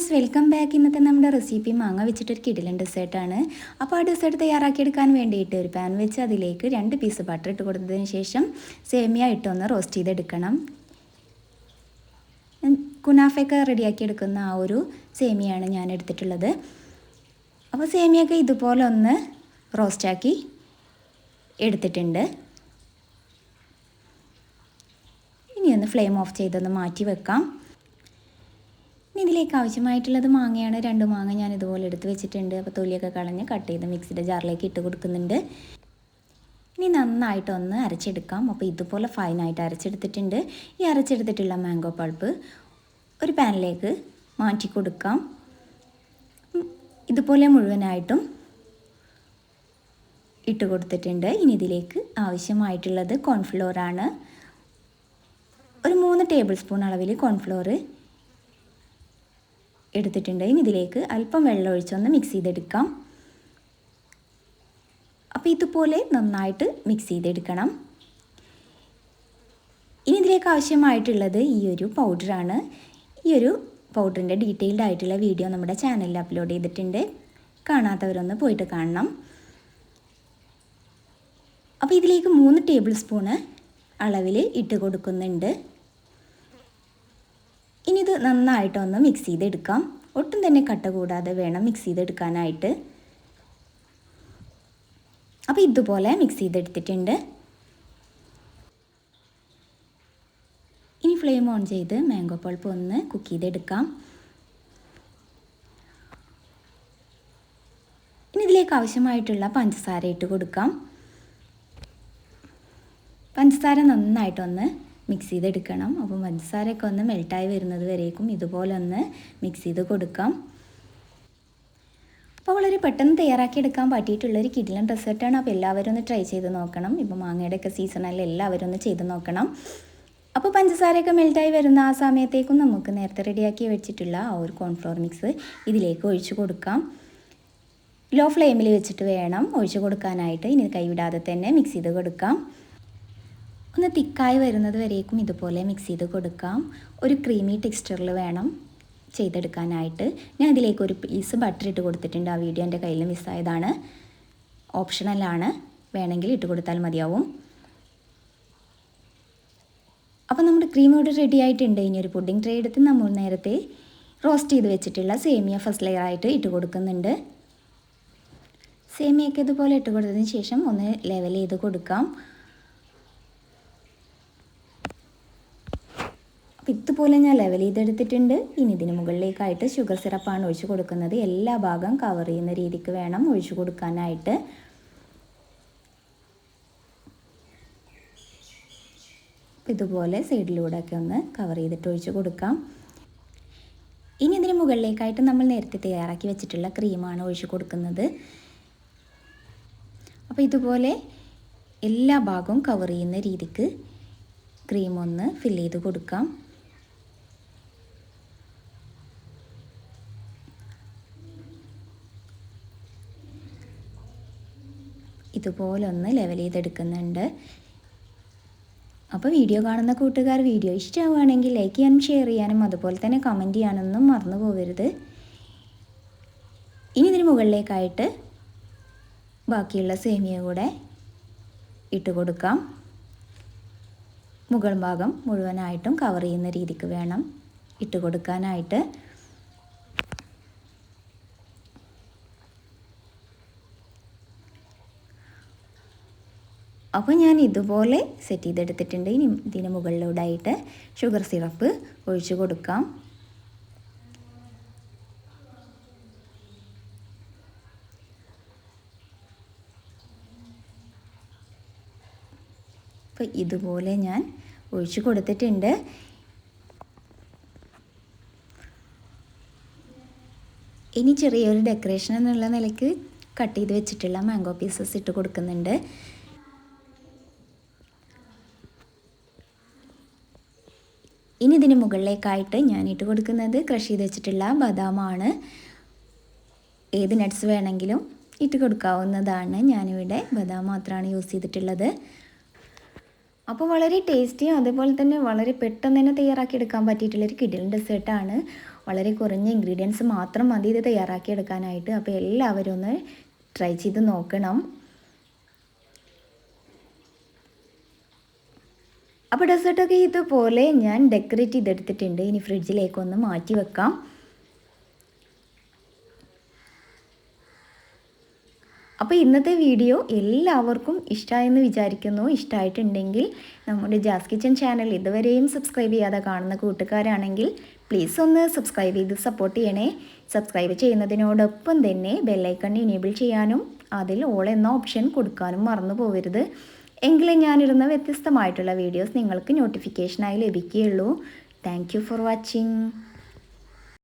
Friends welcome back. ഇന്നത്തെ നമ്മുടെ recipe മാങ്ങ വെച്ചിട്ടൊരു കിടിലൻ ഡെസേർട്ടാണ്. അപ്പോൾ ആ ഡെസേർട്ട് തയ്യാറാക്കിയെടുക്കാൻ വേണ്ടിയിട്ട് ഒരു പാൻ വെച്ച് അതിലേക്ക് രണ്ട് പീസ് ബട്ടർ ഇട്ട് കൊടുത്തതിന് ശേഷം സേമിയ ഇട്ടൊന്ന് റോസ്റ്റ് ചെയ്തെടുക്കണം. കുനാഫയൊക്കെ റെഡിയാക്കി എടുക്കുന്ന ആ ഒരു സേമിയാണ് ഞാൻ എടുത്തിട്ടുള്ളത്. അപ്പോൾ സേമിയൊക്കെ ഇതുപോലെ ഒന്ന് റോസ്റ്റാക്കി എടുത്തിട്ടുണ്ട്. ഇനി ഒന്ന് ഫ്ലെയിം ഓഫ് ചെയ്തൊന്ന് മാറ്റി വെക്കാം. ഇനി ഇതിലേക്ക് ആവശ്യമായിട്ടുള്ളത് മാങ്ങയാണ്. രണ്ട് മാങ്ങ ഞാൻ ഇതുപോലെ എടുത്ത് വെച്ചിട്ടുണ്ട്. അപ്പോൾ തൊലിയൊക്കെ കളഞ്ഞ് കട്ട് ചെയ്ത് മിക്സിയുടെ ജാറിലേക്ക് ഇട്ട് കൊടുക്കുന്നുണ്ട്. ഇനി നന്നായിട്ട് ഒന്ന് അരച്ചെടുക്കാം. അപ്പോൾ ഇതുപോലെ ഫൈനായിട്ട് അരച്ചെടുത്തിട്ടുണ്ട്. ഈ അരച്ചെടുത്തിട്ടുള്ള മാംഗോ പൾപ്പ് ഒരു പാനിലേക്ക് മാറ്റി കൊടുക്കാം. ഇതുപോലെ മുഴുവനായിട്ടും ഇട്ട് കൊടുത്തിട്ടുണ്ട്. ഇനി ഇതിലേക്ക് ആവശ്യമായിട്ടുള്ളത് കോൺഫ്ലോറാണ്. ഒരു മൂന്ന് ടേബിൾ സ്പൂൺ അളവിൽ കോൺഫ്ലോർ എടുത്തിട്ടുണ്ട്. ഇനി ഇതിലേക്ക് അല്പം വെള്ളം ഒഴിച്ചൊന്ന് മിക്സ് ചെയ്തെടുക്കാം. അപ്പോൾ ഇതുപോലെ നന്നായിട്ട് മിക്സ് ചെയ്തെടുക്കണം. ഇനി ഇതിലേക്ക് ആവശ്യമായിട്ടുള്ളത് ഈ ഒരു പൗഡറാണ് ഈ ഒരു പൗഡറിന്റെ ഡീറ്റെയിൽഡ് ആയിട്ടുള്ള വീഡിയോ നമ്മുടെ ചാനലിൽ അപ്ലോഡ് ചെയ്തിട്ടുണ്ട്. കാണാത്തവരൊന്ന് പോയിട്ട് കാണണം. അപ്പോൾ ഇതിലേക്ക് മൂന്ന് ടേബിൾ സ്പൂണ് അളവിൽ ഇട്ട് കൊടുക്കുന്നുണ്ട്. ഇനി ഇത് നന്നായിട്ടൊന്ന് മിക്സ് ചെയ്തെടുക്കാം. ഒട്ടും തന്നെ കട്ട കൂടാതെ വേണം മിക്സ് ചെയ്തെടുക്കാനായിട്ട്. അപ്പോൾ ഇതുപോലെ മിക്സ് ചെയ്തെടുത്തിട്ടുണ്ട്. ഇനി ഫ്ലെയിം ഓൺ ചെയ്ത് മാംഗോ പൾപ്പ് ഒന്ന് കുക്ക് ചെയ്തെടുക്കാം. ഇനി ഇതിലേക്ക് ആവശ്യമായിട്ടുള്ള പഞ്ചസാര ഇട്ട് കൊടുക്കാം. പഞ്ചസാര നന്നായിട്ടൊന്ന് മിക്സ് ചെയ്തെടുക്കണം. അപ്പോൾ പഞ്ചസാരയൊക്കെ ഒന്ന് മെൽട്ടായി വരുന്നത് വരേക്കും. ഇതുപോലെ ഒന്ന് മിക്സ് ചെയ്ത് കൊടുക്കാം. അപ്പോൾ വളരെ പെട്ടെന്ന് തയ്യാറാക്കി എടുക്കാൻ തയ്യാറാക്കിയെടുക്കാൻ പറ്റിയിട്ടുള്ളൊരു കിഡിലൻ ഡെസേർട്ടാണ് അപ്പോൾ എല്ലാവരും ഒന്ന് ട്രൈ ചെയ്ത് നോക്കണം. ഇപ്പോൾ മാങ്ങയുടെയൊക്കെ സീസണല്ല എല്ലാവരും ഒന്ന് ചെയ്ത് നോക്കണം. അപ്പോൾ പഞ്ചസാരയൊക്കെ മെൽറ്റായി വരുന്ന ആ സമയത്തേക്കും നമുക്ക് നേരത്തെ റെഡിയാക്കി വെച്ചിട്ടുള്ള ആ ഒരു കോൺഫ്ലോർ മിക്സ് ഇതിലേക്ക് ഒഴിച്ചു കൊടുക്കാം. ലോ ഫ്ലെയിമിൽ വെച്ചിട്ട് വേണം ഒഴിച്ചു കൊടുക്കാനായിട്ട്. ഇനി കൈവിടാതെ തന്നെ മിക്സ് ചെയ്ത് കൊടുക്കാം. ഒന്ന് തിക്കായി വരുന്നത് വരേക്കും ഇതുപോലെ മിക്സ് ചെയ്ത് കൊടുക്കാം. ഒരു ക്രീമി ടെക്സ്ചറിൽ വേണം ചെയ്തെടുക്കാനായിട്ട്. ഞാൻ ഇതിലേക്ക് ഒരു പീസ് ബട്ടർ ഇട്ട് കൊടുത്തിട്ടുണ്ട്. ആ വീഡിയോ എന്റെ കയ്യിൽ മിസ്സായതാണ് ഓപ്ഷണലാണ് വേണമെങ്കിൽ ഇട്ട് കൊടുത്താൽ മതിയാവും. അപ്പോൾ നമ്മുടെ ക്രീം ഇവിടെ റെഡി ആയിട്ടുണ്ട്. ഇനി ഒരു പുഡിംഗ് ട്രേ എടുത്ത് നമ്മൾ നേരത്തെ റോസ്റ്റ് ചെയ്ത് വെച്ചിട്ടുള്ള സേമിയ ഫസ്റ്റ് ലെയർ ആയിട്ട് ഇട്ട് കൊടുക്കുന്നുണ്ട്. സേമിയൊക്കെ ഇതുപോലെ ഇട്ട് കൊടുത്തതിന് ശേഷം ഒന്ന് ലെവൽ ചെയ്ത് കൊടുക്കാം. അപ്പോൾ ഇതുപോലെ ഞാൻ ലെവൽ ചെയ്തെടുത്തിട്ടുണ്ട്. ഇനി ഇതിന് മുകളിലേക്കായിട്ട് ഷുഗർ സിറപ്പാണ് ഒഴിച്ചു കൊടുക്കുന്നത്. എല്ലാ ഭാഗം കവർ ചെയ്യുന്ന രീതിക്ക് വേണം ഒഴിച്ചു കൊടുക്കാനായിട്ട്. ഇതുപോലെ സൈഡിലൂടെയൊക്കെ ഒന്ന് കവർ ചെയ്തിട്ട് ഒഴിച്ച് കൊടുക്കാം. ഇനി ഇതിന് മുകളിലേക്കായിട്ട് നമ്മൾ നേരത്തെ തയ്യാറാക്കി വെച്ചിട്ടുള്ള ക്രീമാണ് ഒഴിച്ചു കൊടുക്കുന്നത്. അപ്പോൾ ഇതുപോലെ എല്ലാ ഭാഗവും കവർ ചെയ്യുന്ന രീതിക്ക് ക്രീം ഒന്ന് ഫില്ല് ചെയ്ത് കൊടുക്കാം. ഇതുപോലെ ഒന്ന് ലെവൽ ചെയ്തെടുക്കുന്നുണ്ട്. അപ്പോൾ വീഡിയോ കാണുന്ന കൂട്ടുകാർ വീഡിയോ ഇഷ്ടമാവുകയാണെങ്കിൽ ലൈക്ക് ചെയ്യാനും ഷെയർ ചെയ്യാനും അതുപോലെ തന്നെ കമന്റ് ചെയ്യാനൊന്നും മറന്നു പോകരുത്. ഇനി ഇതിന് മുകളിലേക്കായിട്ട് ബാക്കിയുള്ള സേമിയ കൂടെ ഇട്ട് കൊടുക്കാം. മുകൾ ഭാഗം മുഴുവനായിട്ടും കവർ ചെയ്യുന്ന രീതിക്ക് വേണം ഇട്ട് കൊടുക്കാനായിട്ട്. അപ്പോൾ ഞാൻ ഇതുപോലെ സെറ്റ് ചെയ്തെടുത്തിട്ടുണ്ട്. ഇനി ഇതിന് മുകളിലൂടായിട്ട് ഷുഗർ സിറപ്പ് ഒഴിച്ചു കൊടുക്കാം. അപ്പോൾ ഇതുപോലെ ഞാൻ ഒഴിച്ചു കൊടുത്തിട്ടുണ്ട്. ഇനി ചെറിയൊരു ഡെക്കറേഷൻ എന്നുള്ള നിലയ്ക്ക് കട്ട് ചെയ്ത് വെച്ചിട്ടുള്ള മാംഗോ പീസസ് ഇട്ട് കൊടുക്കുന്നുണ്ട്. ഇനി ഇതിന് മുകളിലേക്കായിട്ട് ഞാൻ ഇട്ട് കൊടുക്കുന്നത് ക്രഷ് ചെയ്ത് വെച്ചിട്ടുള്ള ബദാമാണ്. ഏത് നട്ട്സ് വേണമെങ്കിലും ഇട്ട് കൊടുക്കാവുന്നതാണ്. ഞാനിവിടെ ബദാം മാത്രമാണ് യൂസ് ചെയ്തിട്ടുള്ളത്. അപ്പോൾ വളരെ ടേസ്റ്റിയും അതുപോലെ തന്നെ വളരെ പെട്ടെന്ന് തന്നെ തയ്യാറാക്കി എടുക്കാൻ പറ്റിയിട്ടുള്ളൊരു കിഡിൽ ഡെസേർട്ടാണ് വളരെ കുറഞ്ഞ ഇൻഗ്രീഡിയൻസ് മാത്രം മതി ഇത് തയ്യാറാക്കി എടുക്കാനായിട്ട്. അപ്പോൾ എല്ലാവരും ഒന്ന് ട്രൈ ചെയ്ത് നോക്കണം. അപ്പോൾ ഡെസേർട്ടൊക്കെ ഇതുപോലെ ഞാൻ ഡെക്കറേറ്റ് ചെയ്തെടുത്തിട്ടുണ്ട്. ഇനി ഫ്രിഡ്ജിലേക്കൊന്ന് മാറ്റി വെക്കാം. അപ്പോൾ ഇന്നത്തെ വീഡിയോ എല്ലാവർക്കും ഇഷ്ടമായെന്ന് വിചാരിക്കുന്നു. ഇഷ്ടമായിട്ടുണ്ടെങ്കിൽ നമ്മുടെ ജാസ് കിച്ചൻ ചാനൽ ഇതുവരെയും സബ്സ്ക്രൈബ് ചെയ്യാതെ കാണുന്ന കൂട്ടുകാരാണെങ്കിൽ പ്ലീസ് ഒന്ന് സബ്സ്ക്രൈബ് ചെയ്ത് സപ്പോർട്ട് ചെയ്യണേ. സബ്സ്ക്രൈബ് ചെയ്യുന്നതിനോടൊപ്പം തന്നെ ബെല്ലൈക്കൺ എനേബിൾ ചെയ്യാനും അതിൽ ഓൾ എന്ന ഓപ്ഷൻ കൊടുക്കാനും മറന്നു പോകരുത് എങ്കിലേ ഞാനിടുന്ന വ്യത്യസ്തമായിട്ടുള്ള വീഡിയോസ് നിങ്ങൾക്ക് നോട്ടിഫിക്കേഷനായി ലഭിക്കുകയുള്ളൂ. Thank for watching